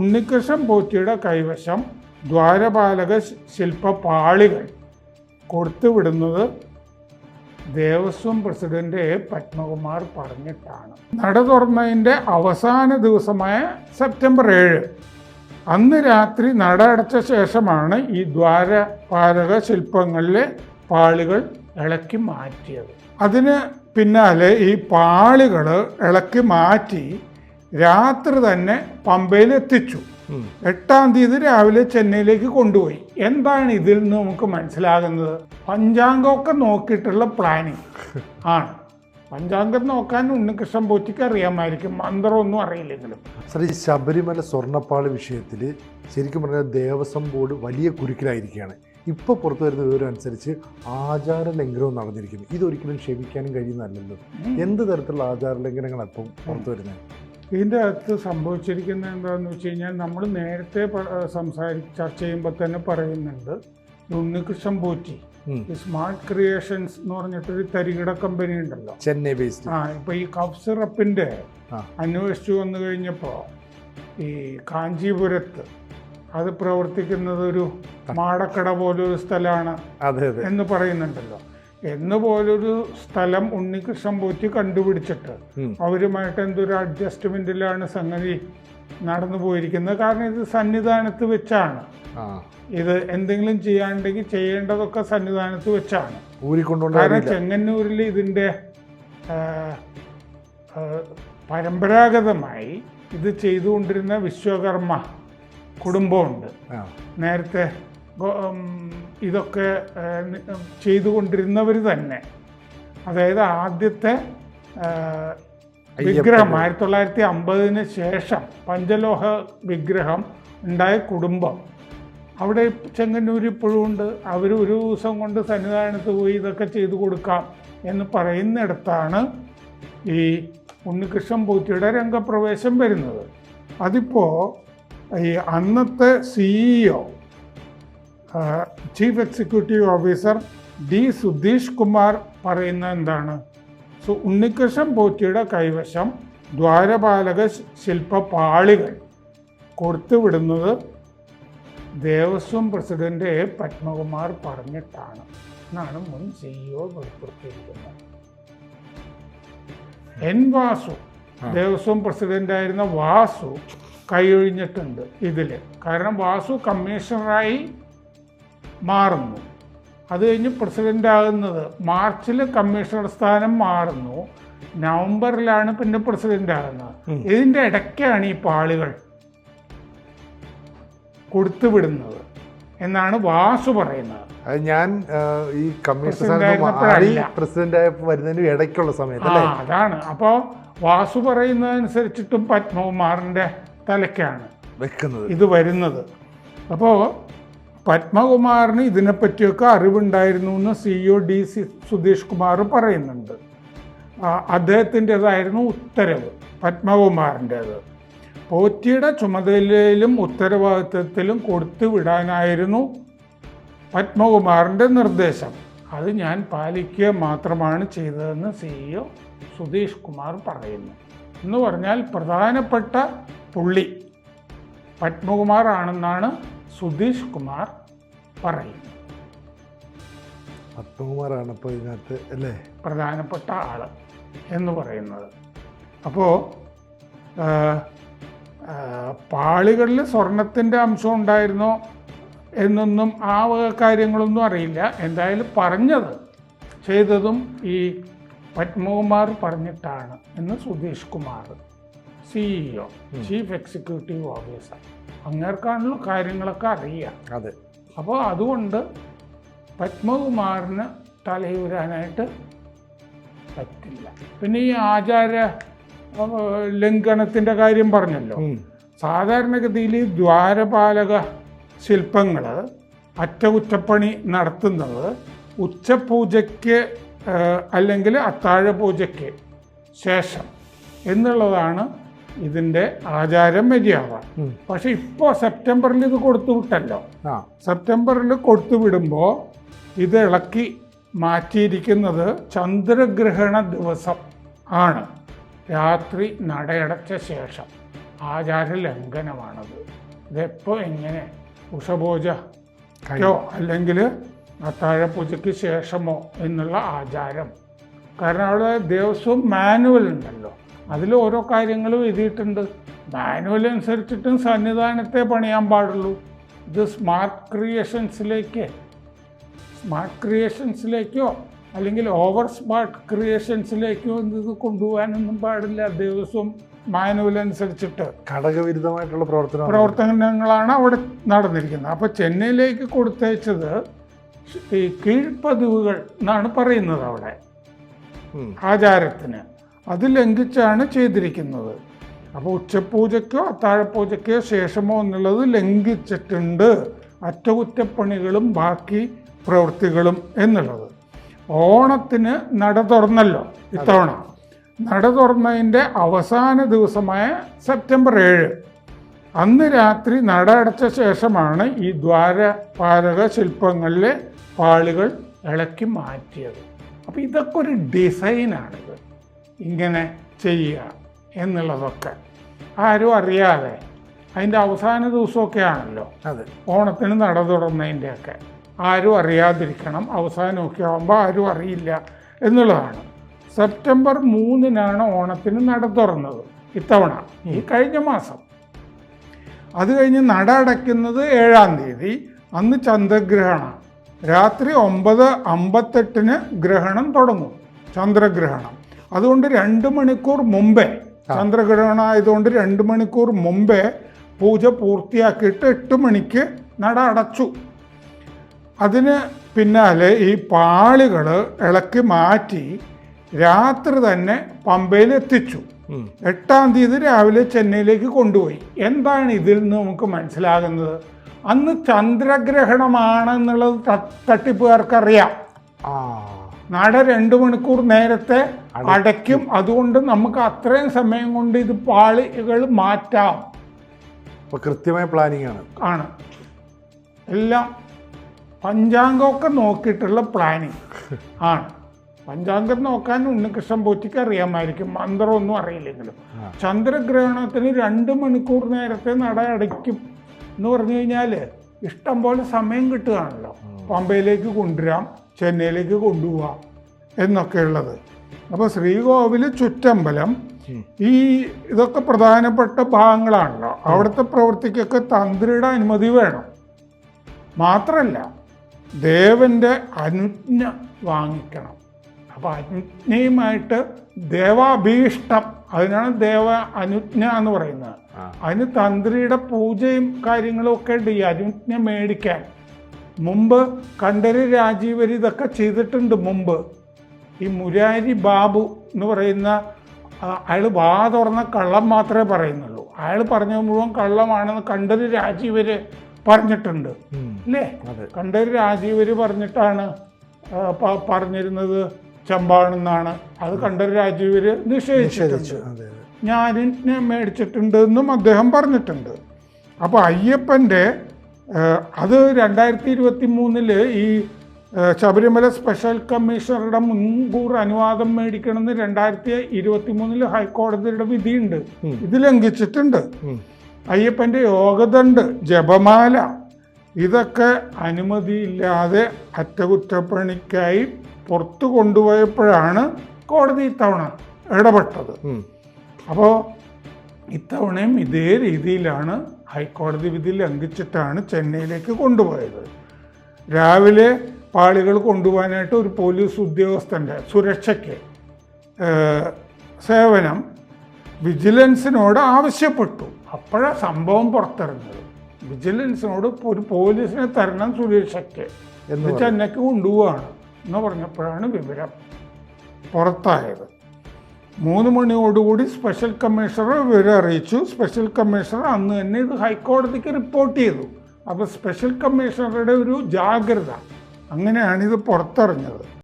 ഉണ്ണികൃഷ്ണൻ പോറ്റിയുടെ കൈവശം ദ്വാരപാലക ശില്പ പാളികൾ കൊടുത്തുവിടുന്നത് ദേവസ്വം പ്രസിഡന്റ് പത്മകുമാർ പറഞ്ഞിട്ടാണ്. നട തുറന്നതിന്റെ അവസാന ദിവസമായ സെപ്റ്റംബർ ഏഴ് അന്ന് രാത്രി നട അടച്ച ശേഷമാണ് ഈ ദ്വാരപാലക ശില്പങ്ങളിലെ പാളികൾ ഇളക്കി മാറ്റിയത്. അതിന് പിന്നാലെ ഈ പാളികൾ ഇളക്കി മാറ്റി രാത്രി തന്നെ പമ്പയിൽ എത്തിച്ചു. എട്ടാം തീയതി രാവിലെ ചെന്നൈയിലേക്ക് കൊണ്ടുപോയി. എന്താണ് ഇതിൽ നിന്ന് നമുക്ക് മനസ്സിലാകുന്നത്? പഞ്ചാംഗമൊക്കെ നോക്കിയിട്ടുള്ള പ്ലാനിങ് ആണ്. പഞ്ചാംഗം നോക്കാൻ ഉണ്ണികൃഷ്ണൻ പോറ്റിക്ക് അറിയാമായിരിക്കും. മന്ത്രമൊന്നും അറിയില്ലെങ്കിലും. സാർ ഈ ശബരിമല സ്വർണപ്പാളി വിഷയത്തിൽ ശരിക്കും പറഞ്ഞാൽ ദേവസ്വം ബോർഡ് വലിയ കുരുക്കിലായിരിക്കുകയാണ്. ഇപ്പോൾ പുറത്തു വരുന്ന വിവരം അനുസരിച്ച് ആചാര ലംഘനവും നടന്നിരിക്കുന്നു. ഇതൊരിക്കലും ക്ഷമിക്കാനും കഴിയുന്നതല്ലല്ലോ. എന്ത് തരത്തിലുള്ള ആചാര ലംഘനങ്ങളാണ് ഇപ്പം പുറത്തു വരുന്നത്? ഇതിന്റെ അകത്ത് സംഭവിച്ചിരിക്കുന്നത് എന്താണെന്ന് വെച്ച് കഴിഞ്ഞാൽ നമ്മൾ നേരത്തെ സംസാരി ചർച്ച ചെയ്യുമ്പോൾ തന്നെ പറയുന്നുണ്ട് ഉണ്ണികൃഷ്ണൻ പോറ്റി. സ്മാർട്ട് ക്രിയേഷൻസ് എന്ന് പറഞ്ഞിട്ടൊരു തരികിട കമ്പനി ഉണ്ടല്ലോ. ചെന്നൈ ബേസ്ഡ് ആ ഇപ്പൊ ഈ കഫ് സിറപ്പിന്റെ. അന്വേഷിച്ചു വന്നു കഴിഞ്ഞപ്പോ ഈ കാഞ്ചീപുരത്ത് അത് പ്രവർത്തിക്കുന്നത് ഒരു മാടക്കട പോലൊരു സ്ഥലമാണ് അതെ അതെ. എന്ന് പറയുന്നുണ്ടല്ലോ. എന്ന് പോലൊരു സ്ഥലം ഉണ്ണികൃഷ്ണൻ പോറ്റി കണ്ടുപിടിച്ചിട്ട് അവരുമായിട്ട് എന്തൊരു അഡ്ജസ്റ്റ്മെന്റിലാണ് സംഗതി നടന്നു പോയിരിക്കുന്നത്. കാരണം ഇത് സന്നിധാനത്ത് വെച്ചാണ്. ഇത് എന്തെങ്കിലും ചെയ്യാണ്ടെങ്കിൽ ചെയ്യേണ്ടതൊക്കെ സന്നിധാനത്ത് വെച്ചാണ്. കാരണം ചെങ്ങന്നൂരിൽ ആ, പരമ്പരാഗതമായി ഇത് ചെയ്തുകൊണ്ടിരുന്ന വിശ്വകർമ്മ കുടുംബമുണ്ട്. നേരത്തെ ഇതൊക്കെ ചെയ്തുകൊണ്ടിരുന്നവർ തന്നെ. അതായത് ആദ്യത്തെ വിഗ്രഹം ആയിരത്തി തൊള്ളായിരത്തി അമ്പതിന് ശേഷം പഞ്ചലോഹ വിഗ്രഹം ഉണ്ടായ കുടുംബം. അവിടെ ചെങ്ങന്നൂർ ഇപ്പോഴും ഉണ്ട് അവർ ഒരു ദിവസം കൊണ്ട് സന്നിധാനത്ത് പോയി ഇതൊക്കെ ചെയ്തു കൊടുക്കാം എന്ന് പറയുന്നിടത്താണ് ഈ ഉണ്ണികൃഷ്ണൻ പോറ്റിയുടെ രംഗപ്രവേശം വരുന്നത്. അതിപ്പോൾ ഈ അന്നത്തെ CEO chief executive officer D Sudheesh Kumar പറയുന്ന എന്താണ്? സോ ഉണ്ണികൃഷ്ണൻ പോറ്റിയുടെ കൈവശം ദ്വാരപാലക ശില്പപാളികൾ ശില്പ പാളികൾ കൊടുത്തുവിടുന്നത് ദേവസ്വം പ്രസിഡന്റ് എ. പത്മകുമാർ പറഞ്ഞിട്ടാണ്. എന്നാണ് മുൻ സിഇഒ വെളിപ്പെടുത്തിയിരിക്കുന്നത്. എൻ വാസു ദേവസ്വം പ്രസിഡന്റ് ആയിരുന്ന വാസു കൈയൊഴിഞ്ഞിട്ടുണ്ട് ഇതിൽ കാരണം വാസു കമ്മീഷണറായി മാറുന്നു. അത് കഴിഞ്ഞ് പ്രസിഡന്റ് ആകുന്നത് മാർച്ചിൽ കമ്മീഷണർ സ്ഥാനം മാറുന്നു. നവംബറിലാണ് പിന്നെ പ്രസിഡന്റ് ആകുന്നത് ഇതിന്റെ ഇടയ്ക്കാണ് ഈ പാളികൾ കൊടുത്തുവിടുന്നത് എന്നാണ് വാസു പറയുന്നത്. അത് ഞാൻ ഈ പ്രസിഡന്റ് വരുന്നതിന് ഇടയ്ക്കുള്ള സമയത്ത് അതാണ്. അപ്പോൾ വാസു പറയുന്നതനുസരിച്ചിട്ടും പത്മകുമാറിന്റെ തലയ്ക്കാണ് വെക്കുന്നത്. ഇത് വരുന്നത്. അപ്പോൾ പത്മകുമാറിന് ഇതിനെപ്പറ്റിയൊക്കെ അറിവുണ്ടായിരുന്നു എന്ന് C O D C Sudheesh Kumar പറയുന്നുണ്ട്. അദ്ദേഹത്തിന്റെതായിരുന്നു ഉത്തരവ് പത്മകുമാറിന്റേത്. പോറ്റിയുടെ ചുമതലയിലും ഉത്തരവാദിത്വത്തിലും കൊടുത്തു വിടാനായിരുന്നു പത്മകുമാറിന്റെ നിർദ്ദേശം. അത് ഞാൻ പാലിക്കുക മാത്രമാണ് ചെയ്തതെന്ന് സിഇഒ സുധീഷ് കുമാർ പറയുന്നു. എന്ന് പറഞ്ഞാൽ പ്രധാനപ്പെട്ട പുള്ളി പത്മകുമാർ ആണെന്നാണ് സുധീഷ് കുമാർ പറയും. പത്മകുമാറാണ് ഇപ്പോൾ ഇതിനകത്ത് അല്ലേ? പ്രധാനപ്പെട്ട ആൾ എന്ന് പറയുന്നത്. അപ്പോൾ പാളികളിൽ സ്വർണത്തിന്റെ അംശം ഉണ്ടായിരുന്നോ എന്നൊന്നും ആ വക കാര്യങ്ങളൊന്നും അറിയില്ല. എന്തായാലും പറഞ്ഞത് ചെയ്തതും ഈ പത്മകുമാർ പറഞ്ഞിട്ടാണ് എന്ന് Sudheesh Kumar CEO chief executive officer അങ്ങേർക്കാണല്ലോ കാര്യങ്ങളൊക്കെ അറിയാം അതെ. അപ്പോൾ അതുകൊണ്ട് പത്മകുമാറിന് തലയൂരാനായിട്ട് പറ്റില്ല. പിന്നെ ഈ ആചാര ലംഘനത്തിന്റെ കാര്യം പറഞ്ഞല്ലോ. സാധാരണഗതിയിൽ ദ്വാരപാലക ശില്പങ്ങൾ അറ്റകുറ്റപ്പണി നടത്തുന്നത് ഉച്ചപൂജയ്ക്ക് അല്ലെങ്കിൽ അത്താഴ പൂജയ്ക്ക് ശേഷം എന്നുള്ളതാണ് ഇതിന്റെ ആചാരം മര്യാദ. പക്ഷെ ഇപ്പൊ സെപ്റ്റംബറിൽ ഇത് കൊടുത്തു വിട്ടല്ലോ. സെപ്റ്റംബറിൽ കൊടുത്തു വിടുമ്പോൾ ഇത് ഇളക്കി മാറ്റിയിരിക്കുന്നത് ചന്ദ്രഗ്രഹണ ദിവസം ആണ്. രാത്രി നടയടച്ച ശേഷം. ആചാര ലംഘനമാണത്. ഇതെപ്പോൾ എങ്ങനെ? ഉഷഭോജോ അല്ലെങ്കിൽ അത്താഴപൂജയ്ക്ക് ശേഷമോ എന്നുള്ള ആചാരം. കാരണം അവിടെ ദേവസ്വം മാനുവൽ ഉണ്ടല്ലോ. അതിൽ ഓരോ കാര്യങ്ങളും എഴുതിയിട്ടുണ്ട്. മാനുവൽ അനുസരിച്ചിട്ടും സന്നിധാനത്തെ പണിയാൻ പാടുള്ളൂ. ഇത് സ്മാർട്ട് ക്രിയേഷൻസിലേക്ക് സ്മാർട്ട് ക്രിയേഷൻസിലേക്കോ അല്ലെങ്കിൽ ഓവർ സ്മാർട്ട് ക്രിയേഷൻസിലേക്കോ ഇത് കൊണ്ടുപോകാനൊന്നും പാടില്ല. ദിവസവും മാനുവൽ അനുസരിച്ചിട്ട് ഘടകവിരുദ്ധമായിട്ടുള്ള പ്രവർത്തന പ്രവർത്തനങ്ങളാണ് അവിടെ നടന്നിരിക്കുന്നത്. അപ്പോൾ ചെന്നൈയിലേക്ക് കൊടുത്തയച്ചത് ഈ കീഴ്പ്പതിവുകൾ എന്നാണ് പറയുന്നത് അവിടെ. ആചാരത്തിന്. അത് ലംഘിച്ചാണ് ചെയ്തിരിക്കുന്നത്. അപ്പോൾ ഉച്ചപൂജയ്ക്കോ അത്താഴപൂജയ്ക്കോ ശേഷമോ എന്നുള്ളത് ലംഘിച്ചിട്ടുണ്ട്. അറ്റകുറ്റപ്പണികളും ബാക്കി പ്രവൃത്തികളും എന്നുള്ളത്. ഓണത്തിന് നട തുറന്നല്ലോ ഇത്തവണ. നട തുറന്നതിന്റെ അവസാന ദിവസമായ സെപ്റ്റംബർ ഏഴ്. അന്ന് രാത്രി നട അടച്ച ശേഷമാണ് ഈ ദ്വാരപാലക ശില്പങ്ങളിലെ പാളികൾ ഇളക്കി മാറ്റിയത്. അപ്പോൾ ഇതൊക്കെ ഒരു ഡിസൈനാണിത്. ഇങ്ങനെ ചെയ്യുക എന്നുള്ളതൊക്കെ. ആരും അറിയാതെ. അതിന്റെ അവസാന ദിവസമൊക്കെ ആണല്ലോ. അതെ. ഓണത്തിന് നട തുറന്നതിന്റെയൊക്കെ. ആരും അറിയാതിരിക്കണം. അവസാനമൊക്കെ ആകുമ്പോൾ ആരും അറിയില്ല എന്നുള്ളതാണ്. സെപ്റ്റംബർ മൂന്നിനാണ് ഓണത്തിന് നട തുറന്നത് ഇത്തവണ. ഈ കഴിഞ്ഞ മാസം. അത് കഴിഞ്ഞ് നട അടയ്ക്കുന്നത് ഏഴാം തീയതി. അന്ന് ചന്ദ്രഗ്രഹണം രാത്രി ഒമ്പത് അമ്പത്തെട്ടിന് ഗ്രഹണം തുടങ്ങും. ചന്ദ്രഗ്രഹണം. അതുകൊണ്ട് രണ്ട് മണിക്കൂർ മുമ്പേ ചന്ദ്രഗ്രഹണം ആയതുകൊണ്ട് രണ്ട് മണിക്കൂർ മുമ്പേ പൂജ പൂർത്തിയാക്കിയിട്ട് എട്ട് മണിക്ക് നട അടച്ചു. അതിന് പിന്നാലെ ഈ പാളികൾ ഇളക്കി മാറ്റി രാത്രി തന്നെ പമ്പയിൽ എത്തിച്ചു. എട്ടാം തീയതി രാവിലെ ചെന്നൈയിലേക്ക് കൊണ്ടുപോയി. എന്താണ് ഇതിൽ നിന്ന് നമുക്ക് മനസ്സിലാകുന്നത്? അന്ന് ചന്ദ്രഗ്രഹണമാണെന്നുള്ളത് തട്ടിപ്പുകാർക്കറിയാം. ആ. നട രണ്ട് മണിക്കൂർ നേരത്തെ അടയ്ക്കും. അതുകൊണ്ട് നമുക്ക് അത്രയും സമയം കൊണ്ട് ഇത് പാളികൾ മാറ്റാം. അപ്പൊ കൃത്യമായ പ്ലാനിങ് ആണ്. ആണ്. എല്ലാം പഞ്ചാംഗമൊക്കെ നോക്കിയിട്ടുള്ള പ്ലാനിങ് ആണ്. പഞ്ചാംഗം നോക്കാൻ ഉണ്ണികൃഷ്ണൻ പോറ്റിക്ക് അറിയാമായിരിക്കും. മന്ത്രമൊന്നും അറിയില്ലെങ്കിലും. ചന്ദ്രഗ്രഹണത്തിന് രണ്ട് മണിക്കൂർ നേരത്തെ നട അടയ്ക്കും എന്ന് പറഞ്ഞു കഴിഞ്ഞാൽ ഇഷ്ടം പോലെ സമയം കിട്ടുകയാണല്ലോ. പമ്പയിലേക്ക് കൊണ്ടുവരാം. ചെന്നൈയിലേക്ക് കൊണ്ടുപോവാം എന്നൊക്കെ ഉള്ളത് അപ്പോൾ ശ്രീകോവിൽ ചുറ്റമ്പലം ഈ ഇതൊക്കെ പ്രധാനപ്പെട്ട ഭാഗങ്ങളാണല്ലോ. അവിടുത്തെ പ്രവൃത്തിക്കൊക്കെ തന്ത്രിയുടെ അനുമതി വേണം. മാത്രല്ല ദേവന്റെ അനുജ്ഞ വാങ്ങിക്കണം. അപ്പോൾ അനുജ്ഞയുമായിട്ട് ദേവാഭീഷ്ടം അതിനാണ് ദേവ അനുജ്ഞ എന്ന് പറയുന്നത്. അതിന് തന്ത്രിയുടെ പൂജയും കാര്യങ്ങളും ഒക്കെ ഉണ്ട് ഈ അനുജ്ഞ മേടിക്കാൻ. മുമ്പ് കണ്ഠര് രാജീവർ ഇതൊക്കെ ചെയ്തിട്ടുണ്ട് മുമ്പ്. ഈ മുരാരി ബാബു എന്ന് പറയുന്ന അയാൾ വാ തുറന്ന കള്ളം മാത്രമേ പറയുന്നുള്ളൂ. അയാൾ പറഞ്ഞ മുഴുവൻ കള്ളമാണെന്ന് കണ്ഠര് രാജീവര് പറഞ്ഞിട്ടുണ്ട്. അല്ലേ? കണ്ഠര് രാജീവര് പറഞ്ഞിട്ടാണ് പറഞ്ഞിരുന്നത് ചമ്പാണെന്നാണ്. അത് കണ്ഠര് രാജീവര് നിഷേധിച്ചു. ഞാനിനെ മേടിച്ചിട്ടുണ്ട് എന്നും അദ്ദേഹം പറഞ്ഞിട്ടുണ്ട്. അപ്പോൾ അയ്യപ്പന്റെ അത് രണ്ടായിരത്തി ഇരുപത്തി മൂന്നിൽ ഈ ശബരിമല സ്പെഷ്യൽ കമ്മീഷണറുടെ മുൻകൂർ അനുവാദം മേടിക്കണമെന്ന് രണ്ടായിരത്തി ഇരുപത്തി മൂന്നിൽ ഹൈക്കോടതിയുടെ വിധിയുണ്ട്. ഇത് ലംഘിച്ചിട്ടുണ്ട്. അയ്യപ്പന്റെ യോഗതണ്ട് ജപമാല ഇതൊക്കെ അനുമതിയില്ലാതെ അറ്റകുറ്റപ്പണിക്കായി പുറത്തു കൊണ്ടുപോയപ്പോഴാണ് കോടതി ഇത്തവണ ഇടപെട്ടത്. അപ്പോൾ ഇത്തവണയും ഇതേ രീതിയിലാണ് ഹൈക്കോടതി വിധി ലംഘിച്ചിട്ടാണ് ചെന്നൈയിലേക്ക് കൊണ്ടുപോയത്. രാവിലെ പാളികൾ കൊണ്ടുപോകാനായിട്ട് ഒരു പോലീസ് ഉദ്യോഗസ്ഥന്റെ സുരക്ഷയ്ക്ക് സേവനം വിജിലൻസിനോട് ആവശ്യപ്പെട്ടു. അപ്പോഴാണ് സംഭവം പുറത്തിറങ്ങുന്നത്. വിജിലൻസിനോട് ഒരു പോലീസിനെ തരണം സുരക്ഷയ്ക്ക്. എന്ന് ചെന്നൈക്ക് കൊണ്ടുപോവാണ് എന്ന് പറഞ്ഞപ്പോഴാണ് വിവരം പുറത്തായത്. മൂന്ന് മണിയോടുകൂടി സ്പെഷ്യൽ കമ്മീഷണർ വിവരം അറിയിച്ചു. സ്പെഷ്യൽ കമ്മീഷണർ അന്ന് തന്നെ ഇത് ഹൈക്കോടതിക്ക് റിപ്പോർട്ട് ചെയ്തു. അപ്പോൾ സ്പെഷ്യൽ കമ്മീഷണറുടെ ഒരു ജാഗ്രത. അങ്ങനെയാണ് ഇത് പുറത്തറിഞ്ഞത്.